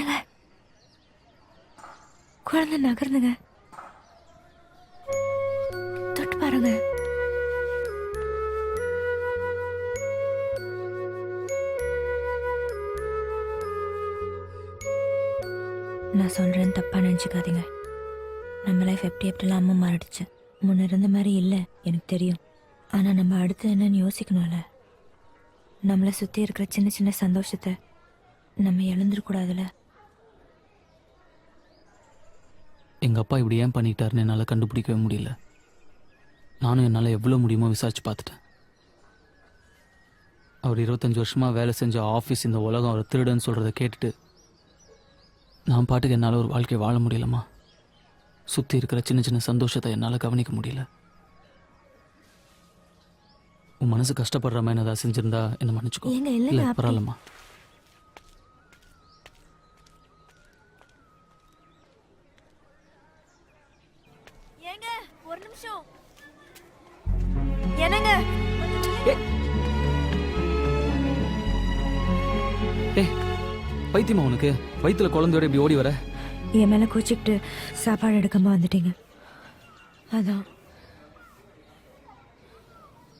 என்னங்க? குழந்தை நகர்ந்துங்க. தொட்டு பாருங்க. நான் சொல்றேன் தப்பா நினச்சிக்காதீங்க. நம்ம லைஃப் எப்படி எப்படிலாம் அம்மா மாறிடுச்சு. முன்ன இருந்த மாதிரி இல்லை எனக்கு தெரியும். ஆனால் நம்ம அடுத்து என்னன்னு யோசிக்கணும்ல. நம்மளை சுற்றி இருக்கிற சின்ன சின்ன சந்தோஷத்தை நம்ம இழந்துடக்கூடாதுல்ல. எங்கள் அப்பா இப்படி ஏன் பண்ணிட்டாருன்னு என்னால் கண்டுபிடிக்கவே முடியல. நானும் என்னால் எவ்வளோ முடியுமோ விசாரிச்சு பார்த்துட்டேன். அவர் இருபத்தஞ்சி வருஷமாக வேலை செஞ்ச ஆஃபீஸ் இந்த உலகம் அவர் திருடன்னு சொல்கிறத கேட்டுட்டு நான் பாட்டுக்கு என்னால் ஒரு வாழ்க்கையை வாழ முடியலம்மா. சுற்றி இருக்கிற சின்ன சின்ன சந்தோஷத்தை என்னால் கவனிக்க முடியல. உன் மனசு கஷ்டப்படுற மாதிரி ஏதாவது செஞ்சிருந்தா என்ன மன்னிச்சுக்கோ. இல்லை பரவாயில்லம்மா. பைத்தியமா உனக்கு? வயித்துல குழந்தையோட இப்படி ஓடி வர? என் மேல கோச்சிக்கிட்டு சாப்பாடு எடுக்காம வந்துட்டீங்க. அதான்.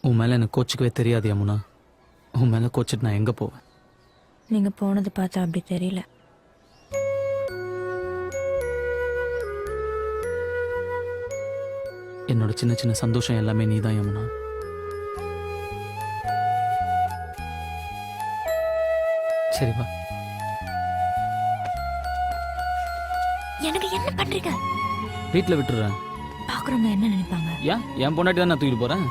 உன் மேலே எனக்கு கோச்சிக்கவே தெரியாது யமுனா. உன் மேலே கோச்சிட்டு நான் எங்கே போவேன்? நீங்க போனது பார்த்தா அப்படி தெரியல. என்னோட சின்ன சின்ன சந்தோஷம் எல்லாமே நீ தான் யமுனா. சரி வா. எனக்கு என்ன பண்றீங்க? வீட்டில் விட்டுறேன். பாக்குறவங்க என்ன நினைப்பாங்க? ஏன் என் பொண்டாட்டி தான் நான் தூக்கிட்டு போகிறேன்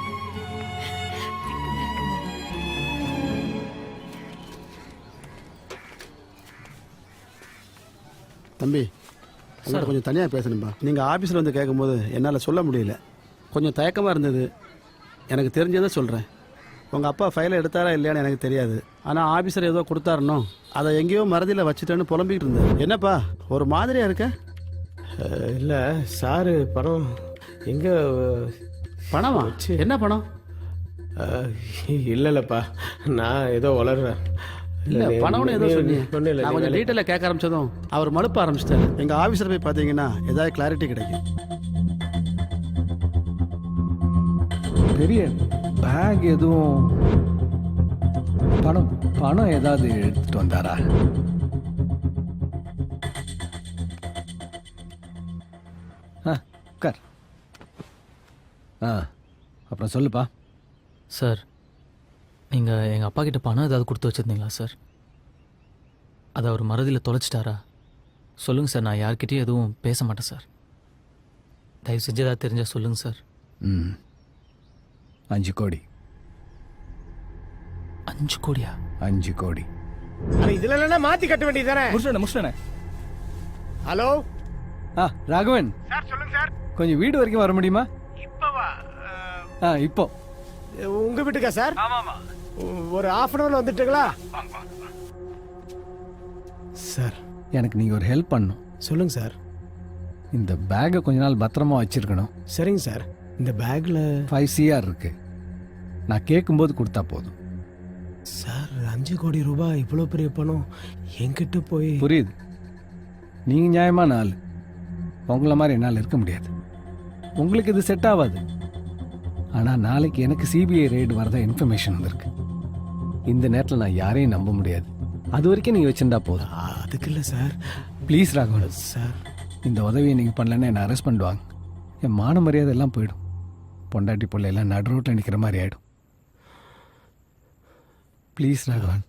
தம்பி உங்கள்கிட்ட கொஞ்சம் தனியாக பேசணும்பா. நீங்கள் ஆஃபீஸில் வந்து கேட்கும்போது என்னால் சொல்ல முடியல. கொஞ்சம் தயக்கமாக இருந்தது. எனக்கு தெரிஞ்சதை சொல்கிறேன் உங்கள் அப்பா ஃபைலை எடுத்தாரா இல்லையான்னு எனக்கு தெரியாது. ஆனால் ஆஃபீஸர் ஏதோ கொடுத்தாருனோ அதை எங்கேயோ மறதியில் வச்சுட்டேன்னு புலம்பிக்கிட்டு இருந்தேன் என்னப்பா ஒரு மாதிரியாக இருக்க? இல்லை சாரு பணம் எங்கே பணமா? என்ன பணம்? இல்லைல்லப்பா நான் ஏதோ வளர்றேன். இல்லை பணம்னு ஏதோ சொன்னீங்க. இல்லை நான் கொஞ்சம் டீட்டெயிலாக கேட்க ஆரம்பிச்சதும் அவர் மழுப்ப ஆரம்பிச்சிட்டாரு. எங்கள் ஆஃபீஸில் போய் பார்த்தீங்கன்னா ஏதாவது கிளாரிட்டி கிடைக்கும். பெரிய பேக் எதுவும் பணம் பணம் ஏதாவது எடுத்துட்டு வந்தாரா? ஆ உட்கார். ஆ அப்புறம் சொல்லுப்பா. சார் நீங்கள் எங்கள் அப்பா கிட்ட பணம் ஏதாவது கொடுத்து வச்சுருந்தீங்களா சார்? அதை அவர் மறதியில் தொலைச்சிட்டாரா? சொல்லுங்கள் சார் நான் யார்கிட்டயும் எதுவும் பேச மாட்டேன் சார். தயவு செஞ்சு ஏதாவது தெரிஞ்சால் சொல்லுங்கள் சார். ம். அஞ்சு கோடி. அஞ்சு கோடியா? அஞ்சு கோடி. இதுல இல்லைன்னா மாத்தி கட்ட வேண்டியது தானே? முடிச்சிட்டேன் முடிச்சிட்டேன் ஹலோ? ஆ ராகவன். சார் சொல்லுங்க சார். கொஞ்சம் வீடு வரைக்கும் வர முடியுமா? இப்பவா? ஆ இப்போ. உங்க வீட்டுக்கா சார்? ஒரு ஹாஃப் அன் ஹவர்ல வந்துட்டுங்களா? சார் எனக்கு நீங்கள் ஒரு ஹெல்ப் பண்ணணும். சொல்லுங்க சார். இந்த பேக்கை கொஞ்ச நாள் பத்திரமா வச்சிருக்கணும். சரிங்க சார். இந்த பேக்ல ஃபைவ் சிஆர் இருக்கு. நான் கேட்கும்போது கொடுத்தா போதும். சார் அஞ்சு கோடி ரூபாய் இவ்வளோ பெரிய பணம் என்கிட்ட போய் புரியுது. நீங்கள் நியாயமான ஆள். உங்கள மாதிரி என்னால் இருக்க முடியாது. உங்களுக்கு இது செட் ஆகாது ஆனால் நாளைக்கு எனக்கு சிபிஐ ரெய்டு வரதா இன்ஃபர்மேஷன் வந்திருக்கு. இந்த நேரத்தில் நான் யாரையும் நம்ப முடியாது. அது வரைக்கும் நீங்கள் வச்சிருந்தா போதும். அதுக்கு இல்லை சார். ப்ளீஸ் ராகவன். சார். இந்த உதவியை நீங்கள் பண்ணலன்னா என்னை அரெஸ்ட் பண்ணுவாங்க என் மான மரியாதை எல்லாம் போயிடும். பொண்டாட்டி பிள்ளை எல்லாம் நடு ரோட்டில் நிற்கிற மாதிரி ஆயிடும். ப்ளீஸ் ராகவன்.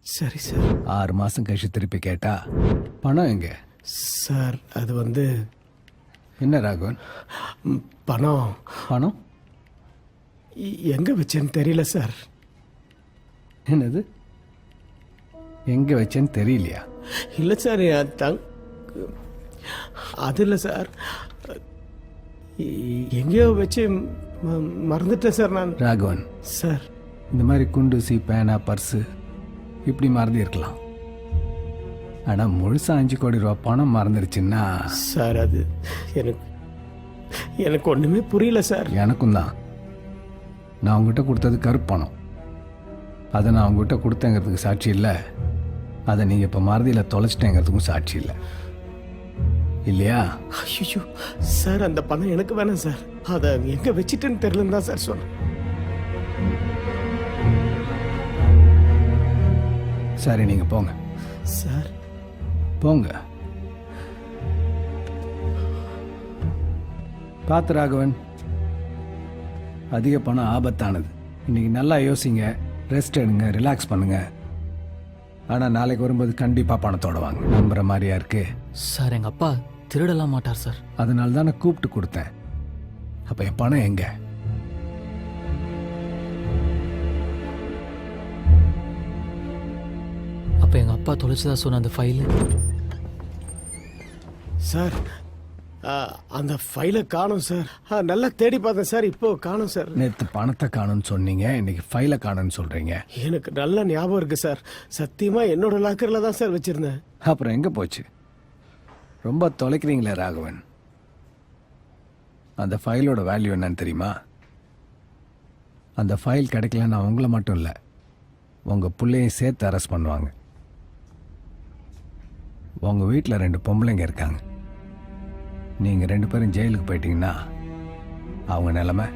சரி சார். ஆறு மாதம் கழிச்சு திருப்பி கேட்டா பணம் எங்க? சார் அது வந்து என்ன ராகவன்? பணம். பணம்? எங்க வச்சேன்னு தெரியல சார். என்னது? எங்க வச்சேன்னு தெரியலையா? இல்லை சார் தங் அது இல்லை சார். எங்கேயோ வச்சு மறந்துட்டேன் சார் நான். ராகவன். சார். இந்த மாதிரி குண்டூசி பேனா பர்ஸு இப்படி மறந்து இருக்கலாம். ஆனால் முழுசா அஞ்சு கோடி ரூபா பணம் மறந்துருச்சுன்னா சார் அது எனக்கு எனக்கு ஒன்றுமே புரியல சார். எனக்கும் தான். நான் உங்ககிட்ட கொடுத்தது கருப்பு பணம் அதை நான் உங்ககிட்ட கொடுத்தேங்கிறதுக்கு சாட்சி இல்லை. அதை நீங்கள் இப்போ மறதியில் தொலைச்சிட்டேங்கிறதுக்கும் சாட்சி இல்லை. இல்லையா? ஐயோ சார் அந்த பணம் எனக்கு வேணாம் சார். அதை எங்க வச்சிட்டேன்னு தெரியலன்னு தான் சார் சொன்னேன். சரி நீங்கள் போங்க. சார். போங்க. பார்த்து ராகவன். அதிக பணம் ஆபத்தானது. இன்னைக்கு நல்லா யோசிங்க ரெஸ்ட் எடுங்க ரிலாக்ஸ் பண்ணுங்க. ஆனால் நாளைக்கு வரும்போது கண்டிப்பாக பணத்தோட வாங்க. நம்புற மாதிரியா இருக்கு? சார் எங்கள் அப்பா திருடலாம் மாட்டார் சார். அதனால தான் நான் கூப்பிட்டு கொடுத்தேன். அப்போ என் பணம் எங்க? அப்போ எங்கள் அப்பா தொலைச்சதா சொன்ன அந்த ஃபைலு சார் ஆ, அந்த ஃபைலை காணும் சார். ஆ, நல்லா தேடி பார்த்தேன் சார். இப்போ காணும் சார். நேற்று பணத்தை காணும்னு சொன்னீங்க இன்னைக்கு ஃபைலை காணும்னு சொல்கிறீங்க எனக்கு நல்ல ஞாபகம் இருக்கு சார். சத்தியமா என்னோட லாக்கர்ல தான் சார் வச்சிருந்தேன். அப்புறம் எங்கே போச்சு? ரொம்ப தொலைக்கிறீங்களே ராகவன். அந்த ஃபைலோட வேல்யூ என்னன்னு தெரியுமா? அந்த ஃபைல் கிடைக்கலன்னா உங்களை மட்டும் இல்லை உங்கள் பிள்ளையும் சேர்த்து அரெஸ்ட் பண்ணுவாங்க. உங்கள் வீட்டில் ரெண்டு பொம்பளைங்க இருக்காங்க. நீங்கள் ரெண்டு பேரும் ஜெயிலுக்கு போயிட்டீங்கன்னா அவங்க நிலமை?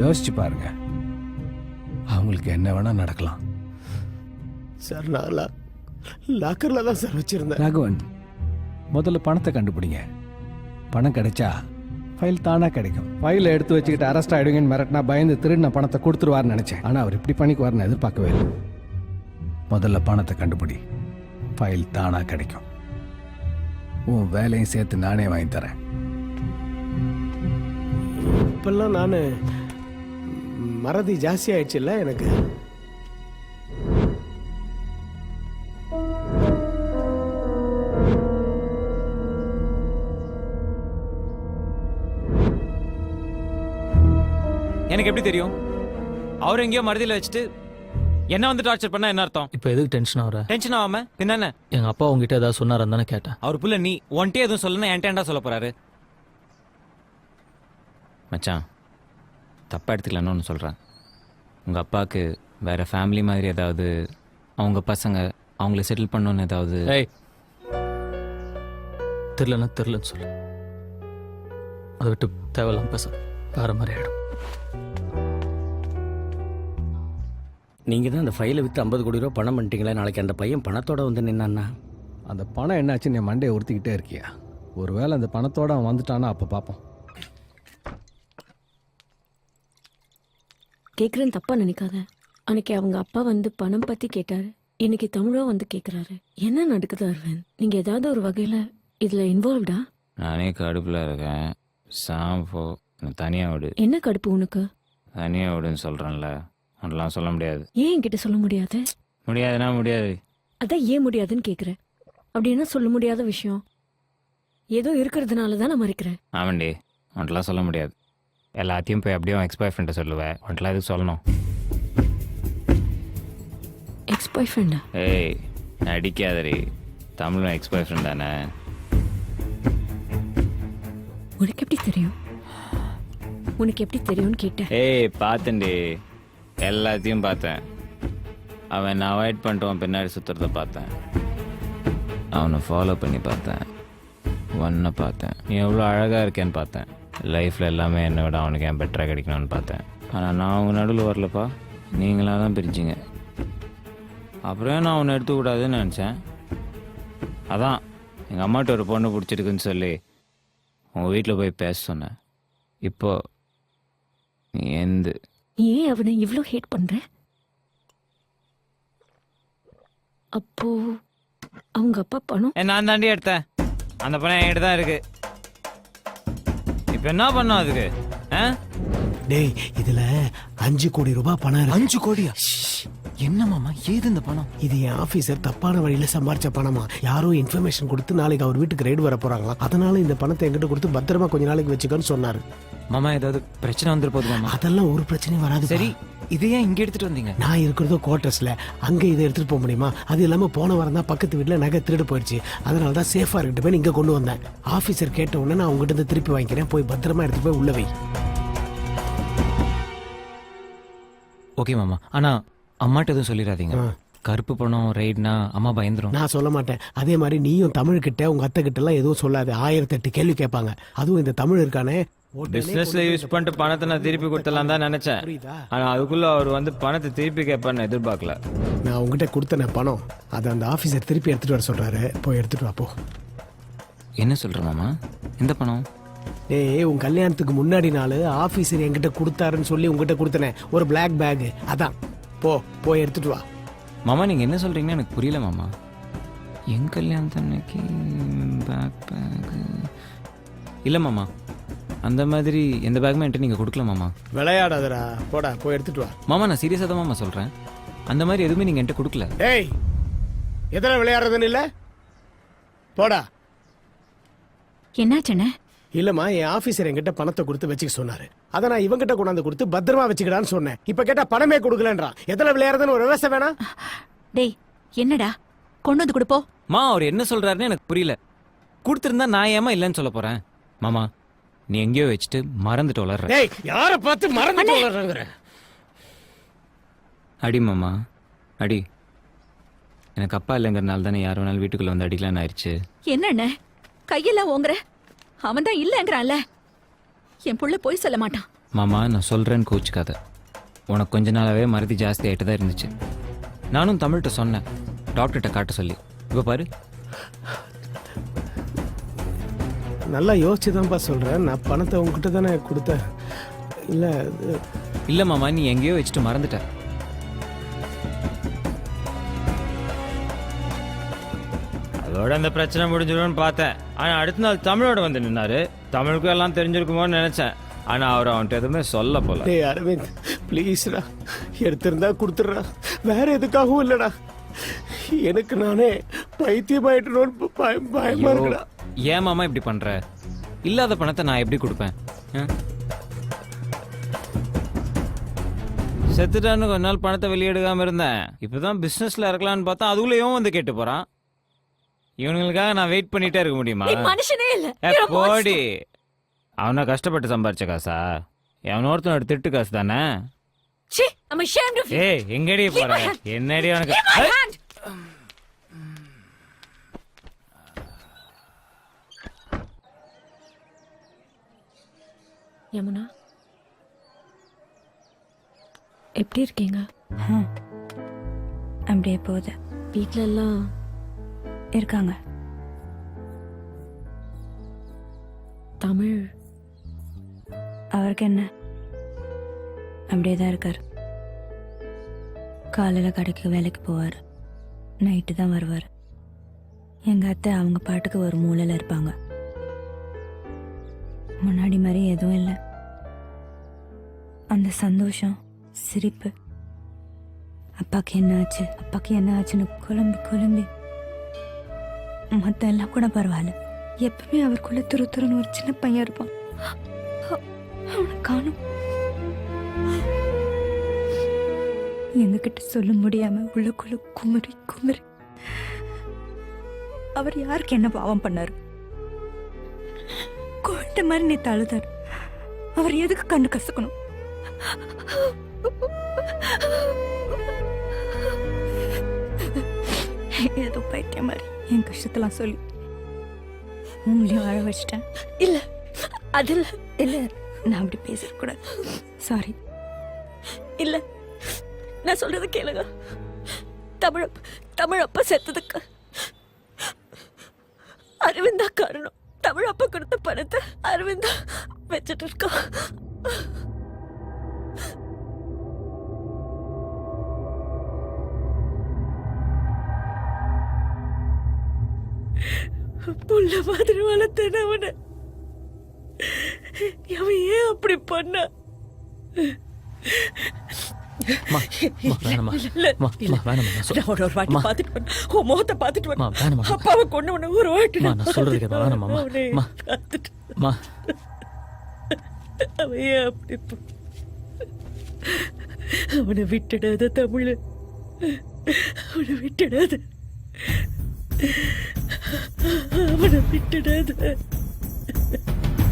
யோசிச்சு பாருங்க. அவங்களுக்கு என்ன வேணால் நடக்கலாம். சார் நான் லாக்கர்ல தான் சார் வச்சிருந்தேன். ராகவன் முதல்ல பணத்தை கண்டுபிடிங்க. பணம் கிடைச்சா ஃபைல் தானா கிடைக்கும். ஃபைலை எடுத்து வச்சுக்கிட்டு அரெஸ்ட் ஆயிடுங்கன்னு மிரட்டினா பயந்து திருடின பணத்தை கொடுத்துருவார்னு நினைச்சேன். ஆனால் அவர் இப்படி பண்ணிக்குவார்னு எதிர்பார்க்கவே இல்லை. முதல்ல பணத்தை கண்டுபிடி. ஃபைல் தானா கிடைக்கும். உன் வேலையும் சேர்த்து நானே வாங்கி தரேன். இப்பெல்லாம் நான் மறதி ஜாஸ்தி ஆயிடுச்சுல்ல எனக்கு. எனக்கு எப்படி தெரியும்? அவர் எங்கேயோ மருதியில் வச்சுட்டு என்ன வந்து டார்ச்சர் பண்ணா என்ன அர்த்தம்? இப்போ எதுக்கு டென்ஷன் ஆகுற? டென்ஷன் ஆகாம பின்ன எங்கள் அப்பா உங்ககிட்ட ஏதாவது சொன்னார் தானே கேட்டேன். அவர் புள்ள நீ ஒன்ட்டே எதுவும் சொல்லணும் என்டேண்டா சொல்ல போறாரு? மச்சான் தப்பா எடுத்துக்கலன்னு ஒன்று சொல்கிறேன் உங்கள் அப்பாவுக்கு வேற ஃபேமிலி மாதிரி ஏதாவது அவங்க பசங்க அவங்கள செட்டில் பண்ணணும்னு ஏதாவது ஏய் தெரிலன்னா தெரிலன்னு சொல்லு. அதை விட்டு தேவையில்லாம பேச. வேற மாதிரி ஆயிடும். நீங்கள் தான் அந்த ஃபைலை விற்று ஐம்பது கோடி ரூபா பணம் பண்ணிட்டீங்களே நாளைக்கு அந்த பையன் பணத்தோட வந்து நின்னான்னா? அந்த பணம் என்னாச்சுன்னு என் மண்டையை உறுத்திக்கிட்டே இருக்கியா? ஒருவேளை அந்த பணத்தோட அவன் வந்துட்டானா அப்போ பார்ப்போம் கேக்குறேன் தப்பா நினைக்காத. அன்னைக்கு அவங்க அப்பா வந்து பணம் பத்தி கேட்டாரு. இன்னைக்கு தமிழோ வந்து கேக்குறாரு. என்ன நடக்குது அரவிந்த்? நீங்க ஏதாவது ஒரு வகையில இதுல இன்வால்வ்டா நானே கடுப்பில் இருக்கேன். சாம் போ தனியாக விடு. என்ன கடுப்பு உனக்கு? தனியாக விடுன்னு சொல்கிறேன்ல அதெல்லாம் சொல்ல முடியாது. ஏன் என்கிட்ட சொல்ல முடியாது? முடியாதுன்னா முடியாது. அதான் ஏன் முடியாதுன்னு கேக்குறேன் அப்படி என்ன சொல்ல முடியாத விஷயம்? ஏதோ இருக்கிறதுனால தான் நான் மறைக்கிறேன். ஆமாண்டி உன்ட்டெலாம் சொல்ல முடியாது. எல்லாத்தையும் போய் அப்படியே எக்ஸ் பாய் ஃப்ரெண்டை சொல்லுவேன் உன்ட்டெலாம் எதுக்கு சொல்லணும்? எக்ஸ் பாய் ஃப்ரெண்டா ஏய் நடிக்காதடி. தமிழும் எக்ஸ் பாய் ஃப்ரெண்ட் தானே. உனக்கு எப்படி தெரியும்? உனக்கு எப்படி தெரியும்னு கேட்டேன். ஏய் பார்த்தேன்டி எல்லாத்தையும் பார்த்தேன். அவன் நான் அவாய்ட் பண்ணிட்டு பின்னாடி சுற்றுறத பார்த்தேன். அவனை ஃபாலோ பண்ணி பார்த்தேன். ஒன்றை பார்த்தேன். நீ எவ்வளோ அழகாக இருக்கேன்னு பார்த்தேன். லைஃப்பில் எல்லாமே என்னை விட அவனுக்கு ஏன் பெட்டராக கிடைக்கணும்னு பார்த்தேன். ஆனால் நான் அவங்க நடுவில் வரலப்பா. நீங்களாக தான் பிரிஞ்சிங்க. அப்புறம் நான் அவனை எடுத்துக்கூடாதுன்னு நினச்சேன்? அதான் எங்கள் அம்மாட்ட ஒரு பொண்ணு பிடிச்சிருக்குன்னு சொல்லி உங்கள் வீட்டில் போய் பேச சொன்னேன். இப்போது நீ எந்து ஏன் அவனை இவ்ளோ ஹேட் பண்ற? அப்போ அவங்க அப்பா பணம்? நான் தாண்டி எடுத்தேன். அந்த பணம் என்கிட்ட தான் இருக்கு. இப்போ என்ன பண்ணோம் அதுக்கு? ஆ? டேய் இதுல அஞ்சு கோடி ரூபாய் பணம் இருக்கு. அஞ்சு கோடியா? என்ன மாமா ஏது இந்த பணம்? இது என் ஆபீசர் தப்பான வழியில சம்பாரிச்ச பணமா? யாரோ இன்ஃபர்மேஷன் கொடுத்து நாளைக்கு அவர் வீட்டுக்கு ரைடு வர போறாங்களாம் அதனால இந்த பணத்தை என்கிட்ட கொடுத்து பத்திரமா கொஞ்ச நாளைக்கு வச்சுக்கன்னு சொன்னாரு. மாமா ஏதாவது பிரச்சனை வந்துரு போகுது மாமா. அதெல்லாம் ஒரு பிரச்சனையும் வராது சரி இதை ஏன் இங்க எடுத்துட்டு வந்தீங்க. நான் இருக்கிறதோ குவார்டர்ஸ்ல அங்க இதை எடுத்துட்டு போக முடியுமா? அது இல்லாம போன வாரம் தான் பக்கத்து வீட்டுல நகை திருடு போயிடுச்சு. அதனால தான் சேஃபா இருக்கட்டு போய் இங்க கொண்டு வந்தேன். ஆபீசர் கேட்ட உடனே நான் உங்ககிட்ட இருந்து திருப்பி வாங்கிக்கிறேன். போய் பத்திரமா எடுத்துட்டு போய் உள்ள வை. ஓகே மாமா. ஆனா அம்மாட்ட எதுவும் சொல்லிடாதீங்க. கருப்பு பணம் ரைட்னா அம்மா பயந்துரும். நான் சொல்ல மாட்டேன். அதே மாதிரி நீயும் தமிழ்கிட்ட உங்க அத்தை கிட்ட எல்லாம் எதுவும் சொல்லாது. ஆயிரத்தெட்டு கேள்வி கேட்பாங்க. அதுவும் இந்த தமிழ் இருக்கானே பிசினஸ்ல யூஸ் பண்ணிட்டு பணத்தை நான் திருப்பி கொடுத்தலாம் தான் நினைச்சேன். ஆனா அதுக்குள்ள அவர் வந்து பணத்தை திருப்பி கேட்பான்னு எதிர்பார்க்கல. நான் உங்ககிட்ட கொடுத்தன பணம். அதை அந்த ஆபீசர் திருப்பி எடுத்துட்டு வர சொல்றாரு. போய் எடுத்துட்டு வா போ. என்ன சொல்ற மாமா? எந்த பணம்? டேய் உன் கல்யாணத்துக்கு முன்னாடி நாள் ஆபீசர் என்கிட்ட கொடுத்தாருன்னு சொல்லி உங்ககிட்ட கொடுத்தனே. ஒரு Black பேக் அதான். போ போய் எடுத்துட்டு வா. மாமா நீங்க என்ன சொல்றீங்கன்னு எனக்கு புரியல மாமா. என் கல்யாணத்தன்னைக்கு பேக் பேக் இல்ல மாமா. அந்த மாதிரி எந்த பேக்குமே என்கிட்ட நீங்க கொடுக்கல மாமா. விளையாடாதடா. போடா போய் எடுத்துட்டு வா. மாமா நான் சீரியஸாக தான் மாமா சொல்றேன். அந்த மாதிரி எதுவுமே நீங்க என்கிட்ட கொடுக்கல. டேய் எதில் விளையாடுறதுன்னு இல்லை? போடா. என்னாச்சுண்ணே இல்லம்மா என் ஆபீசர் என்கிட்ட பணத்தை கொடுத்து வச்சுக்க சொன்னாரு. அதை நான் இவங்கிட்ட கொண்டாந்து கொடுத்து பத்திரமா வச்சுக்கிடான்னு சொன்னேன். இப்ப கேட்டா பணமே கொடுக்கலன்றான் எதுல விளையாடுறதுன்னு ஒரு விவசாயம் வேணாம்? டேய் என்னடா? கொண்டு வந்து கொடுப்போ மா அவர் என்ன சொல்றாருன்னு எனக்கு புரியல. கொடுத்துருந்தா நான் ஏமா இல்லைன்னு சொல்ல போறேன்? மாமா நீ எங்கேயோ வச்சுட்டு மறந்துட்டு வளர்ற. டேய் யார பார்த்து மறந்து வளர்றங்கிற? அடி மாமா அடி. எனக்கு அப்பா இல்லைங்கிறனால தானே யார் வேணாலும் வீட்டுக்குள்ள வந்து அடிக்கலான்னு ஆயிடுச்சு. என்னண்ணே கையெல்லாம் ஓங்குற? அவன் தான் இல்லைங்கிறான்ல. என் புள்ள போய் சொல்ல மாட்டான். மாமா நான் சொல்றேன்னு கோச்சுக்காத உனக்கு கொஞ்ச நாளாவே மறதி ஜாஸ்தி ஆகிட்டு தான் இருந்துச்சு. நானும் தமிழ்கிட்ட சொன்னேன். டாக்டர்கிட்ட காட்ட சொல்லி. இப்போ பாரு. நல்லா யோசிச்சு தான்ப்பா சொல்றேன். நான் பணத்தை உங்ககிட்ட தானே கொடுத்தேன். இல்ல இல்லை மாமா நீ எங்கேயோ வச்சுட்டு மறந்துட்ட. அதோட அந்த பிரச்சனை முடிஞ்சிடும்னு பார்த்தேன். ஆனால் அடுத்த நாள் தமிழோட வந்து நின்னாரு. தமிழுக்கும் எல்லாம் தெரிஞ்சிருக்குமோன்னு நினைச்சேன். ஆனால் அவர் அவன்கிட்ட எதுவுமே சொல்ல போல. டேய் அரவிந்த் ப்ளீஸ்டா எடுத்திருந்தா கொடுத்துட்றா. வேற எதுக்காகவும் இல்லடா. எனக்கு நானே பைத்தியமாயிட்டணும்னு பயம் பயமா ஐயோ, இருக்குடா. ஏன் மாமா இப்படி பண்ற? இல்லாத பணத்தை நான் எப்படி கொடுப்பேன்? செத்துட்டான்னு கொஞ்ச நாள் பணத்தை வெளியெடுக்காம இருந்தேன். இப்பதான் பிசினஸ்ல இருக்கலாம்னு பார்த்தா அதுக்குள்ளேயும் வந்து கேட்டு போறான். இவனுங்களுக்காக நான் வெயிட் பண்ணிட்டே இருக்க முடியுமா. போடி. அவனா கஷ்டப்பட்டு சம்பாரிச்ச காசா? எவனோ ஒருத்தனோட திட்டு காசு தானே. ஏய் எங்கடி போற. என்னடி உனக்கு யமுனா? எப்படி இருக்கீங்க? அப்படியே போகுது. வீட்ல எல்லாம் இருக்காங்க. தமிழ். அவருக்கு என்ன? அப்படியே தான் இருக்கார். காலையில் கடைக்கு வேலைக்கு போவார். நைட்டு தான் வருவார். எங்கள் அத்தை அவங்க பாட்டுக்கு ஒரு மூலையில் இருப்பாங்க. முன்னாடி மாதிரி எதுவும் இல்லை. அந்த சந்தோஷம் சிரிப்பு. அப்பாக்கு என்ன ஆச்சு? அப்பாக்கு என்ன ஆச்சுன்னு குழம்பு குழம்பி. மற்ற எல்லாம் கூட பரவாயில்ல. எப்பவுமே அவருக்குள்ள துரு துருன்னு ஒரு சின்ன பையன் இருப்பான். அவனை காணும். எங்ககிட்ட சொல்ல முடியாம உள்ளக்குள்ள குமரி குமரி அவர் யாருக்கு என்ன பாவம் பண்ணாரு? குழந்தை மாதிரி நீ தழுதாரு. அவர் எதுக்கு கண்ணு கசக்கணும்? ஏதோ பைத்தியம் மாதிரி என் கஷ்டத்தெல்லாம் சொல்லி உங்களையும் அழ வச்சிட்டேன். இல்ல அதுல இல்லை நான் அப்படி பேசக்கூடாது சாரி இல்ல நான் சொல்றது கேளுங்க. தமிழ் தமிழ் அப்பா செத்ததுக்கு அரவிந்தா காரணம். தமிழ் அப்பா கொடுத்த பணத்தை அரவிந்தா வச்சுட்டு இருக்கான் புள்ள மாதிரி வளர்த்தேன் அவனை. அவன் ஏன் அப்படி பண்ண. அப்பாவை கொண்டு ஒரு வாட்டி நான் சொல்றது கேட்க பார்த்துட்டு வேணாம்மா, மா. அவனை ஏன் அப்படி அவனை விட்டுடாத தமிழ். அவனை விட்டுடாத. அவனை விட்டுடாத.